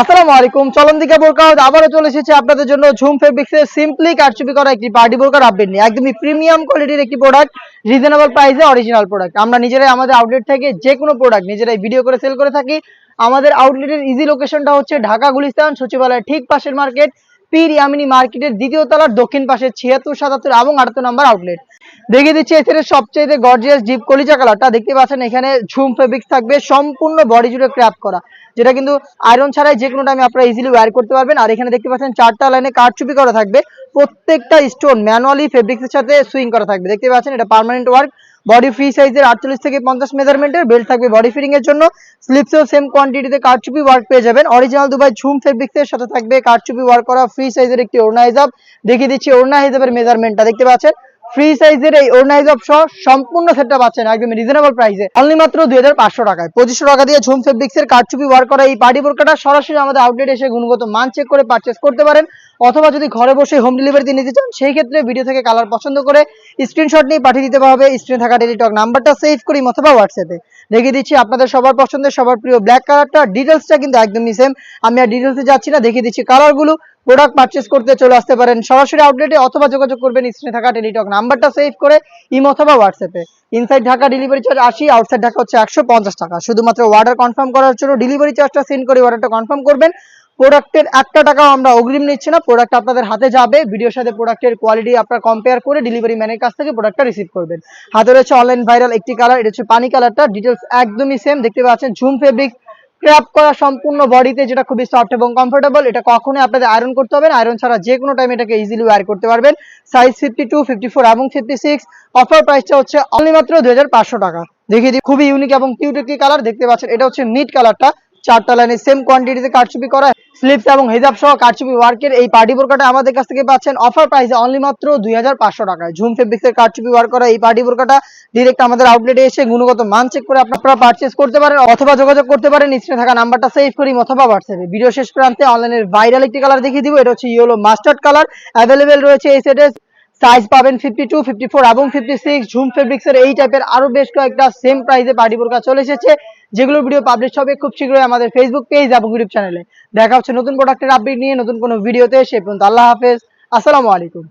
আসসালামু আলাইকুম। চলন দিকে বোরকাউট আবারও চলে এসেছে আপনাদের জন্য ঝুম ফেব্রিক্সের সিম্পলি কারচুপি করা একটি পার্টি বোরকার আপডেট নিয়ে। একদমই প্রিমিয়াম কোয়ালিটির একটি প্রোডাক্ট রিজনেবল প্রাইসে অরিজিনাল প্রোডাক্ট আমরা নিজেরাই আমাদের আউটলেট থেকে যে কোনো প্রোডাক্ট নিজেরাই ভিডিও করে সেল করে থাকি। আমাদের আউটলেটের ইজি লোকেশনটা হচ্ছে ঢাকা গুলিস্তান, সচিবালয়ের ঠিক পাশের মার্কেট পীর ইয়ামিনী মার্কেটের দ্বিতীয় তলার দক্ষিণ পাশে ছিয়াত্তর সাতাত্তর এবং আটাত্তর নম্বর আউটলেট দেখিয়ে দিচ্ছি এর সবচেয়ে গর্জিয়াস ডিপ কলিজা কালারটা দেখতে পাচ্ছেন, এখানে ঝুম ফেব্রিক্স থাকবে, সম্পূর্ণ বডি জুড়ে ক্র্যাপ করা। যেটা কিন্তু আয়রন ছাড়াই যে কোনো টাইমে আপনারা ইজিলি ওয়্যার করতে পারবেন। আর এখানে দেখতে পাচ্ছেন, চারটা লাইনে কারচুপি করা থাকবে। প্রত্যেকটা স্টোন ম্যানুয়ালি ফেব্রিক্সের সাথে সুইং করা থাকবে। দেখতে পাচ্ছেন, এটা পার্মানেন্ট ওয়ার্ক বডি ফ্রি সাইজের আটচল্লিশ থেকে পঞ্চাশ মেজারমেন্টের বেল্ট থাকবে বডি ফিটিং এর জন্য। স্লিপসেও সেম কোয়ান্টিটিতে কারচুপি ওয়ার্ক পেয়ে যাবেন। অরিজিনাল দুবাই ঝুম ফেব্রিক্সের সাথে থাকবে কারচুপি ওয়ার্ক করা ফ্রি সাইজের একটি ওড়না হিসাব দেখিয়ে দিচ্ছি ওড়না হিসাবের মেজারমেন্টটা দেখতে পাচ্ছেন ফ্রি সাইজের এই ওড়না হিসাব সহ সম্পূর্ণ সেটটা পাচ্ছেন একদম রিজনেবল প্রাইসে অনলি মাত্র দুই হাজার পাঁচশো টাকায়। পঁচিশশো টাকা দিয়ে ঝুম ফেব্রিক্সের কারচুপি ওয়ার্ক করা এই পার্টি বোরকাটা সরাসরি আমাদের আউটলেট এসে গুণগত মান চেক করে পারচেস করতে পারেন। অথবা যদি ঘরে বসে হোম ডেলিভারিতে নিতে চান, সেই ক্ষেত্রে ভিডিও থেকে কালার পছন্দ করে স্ক্রিনশট নিয়ে পাঠিয়ে দিতে হবে। স্ক্রিনে থাকা টেলিটক নাম্বারটা সেভ করি, অথবা হোয়াটসঅ্যাপে দেখিয়ে দিচ্ছি আপনাদের সবার পছন্দের, সবার প্রিয় ব্ল্যাক কালারটা ডিটেলসটা কিন্তু একদমই সেম আমি আর ডিটেলসে যাচ্ছি না, দেখিয়ে দিচ্ছি কালারগুলো প্রোডাক্ট পারচেস করতে চলে আসতে পারেন। সরাসরি আউটলেটে অথবা যোগাযোগ করবেন স্ক্রিনে থাকা টেলিটক নাম্বারটা সেভ করে ইম অথবা হোয়াটসঅ্যাপে ইনসাইড ঢাকা ডেলিভারি চার্জ আশি আউটসাইড ঢাকা হচ্ছে একশো পঞ্চাশ টাকা। শুধুমাত্র অর্ডার কনফার্ম করার জন্য ডেলিভারি চার্জটা সেন্ড করে অর্ডারটা কনফার্ম করবেন। প্রোডাক্টের একটা টাকাও আমরা অগ্রিম নিচ্ছি না, প্রোডাক্ট আপনাদের হাতে যাবে ভিডিওর সাথে প্রোডাক্টের কোয়ালিটি আপনারা কম্পেয়ার করে ডেলিভারি ম্যানের কাছ থেকে প্রোডাক্টটা রিসিভ করবেন। হাতে রয়েছে অনলাইন ভাইরাল একটি কালার এটা হচ্ছে পানি কালারটা ডিটেলস একদমই সেম দেখতে পাচ্ছেন ঝুম ফেব্রিক ক্র্যাপ করা সম্পূর্ণ বডিতে যেটা খুবই সফট এবং কমফোর্টেবল এটা কখনোই আপনাদের আয়রন করতে হবে আয়রন ছাড়া যে কোনো টাইম এটাকে ইজিলি ওয়্যার করতে পারবেন। Size fifty two fifty four এবং ফিফটি সিক্স অফার প্রাইসটা হচ্ছে অনলি মাত্র দুই হাজার পাঁচশো টাকা। দেখিয়ে দিই, খুবই ইউনিক এবং কিউট কালার দেখতে পাচ্ছেন, এটা হচ্ছে মিড কালারটা চারটা লাইনে সেম কোয়ান্টিটিতে কারচুপি করা স্লিপস এবং হিজাব সহ কারচুপি ওয়ার্কের এই পার্টি বোরকাটা আমাদের কাছ থেকে পাচ্ছেন। অফার প্রাইসে অনলি মাত্র দুই হাজার পাঁচশো টাকায়। ঝুম ফেব্রিক্সের কারচুপি ওয়ার্ক করা এই পার্টি বোরকাটা ডিরেক্ট আমাদের আউটলেটে এসে গুণগত মান চেক করে আপনারা পারচেস করতে পারেন অথবা যোগাযোগ করতে পারেন। স্ক্রিনে থাকা নাম্বারটা সেভ করি অথবা হোয়াটসঅ্যাপে ভিডিও শেষ প্রান্তে অনলাইনের ভাইরাল একটি কালার দেখিয়ে দিব। এটা হচ্ছে ইয়েলো মাস্টার্ড কালার অ্যাভেলেবেল রয়েছে এই সেটে সাইজ পাবেন ফিফটি টু ফিফটি ফোর এবং ফিফটি সিক্স ঝুম ফেব্রিক্স এর এই টাইপের আরও বেশ কয়েকটা সেম প্রাইসে পার্টি বোরকা চলে এসেছে। যেগুলো ভিডিও পাবলিশ হবে খুব শীঘ্রই আমাদের ফেসবুক পেজ এবং ইউটিউব চ্যানেলে দেখা হচ্ছে নতুন প্রোডাক্টের আপডেট নিয়ে নতুন কোনো ভিডিওতে সে পর্যন্ত আল্লাহ হাফেজ। আসসালামু আলাইকুম।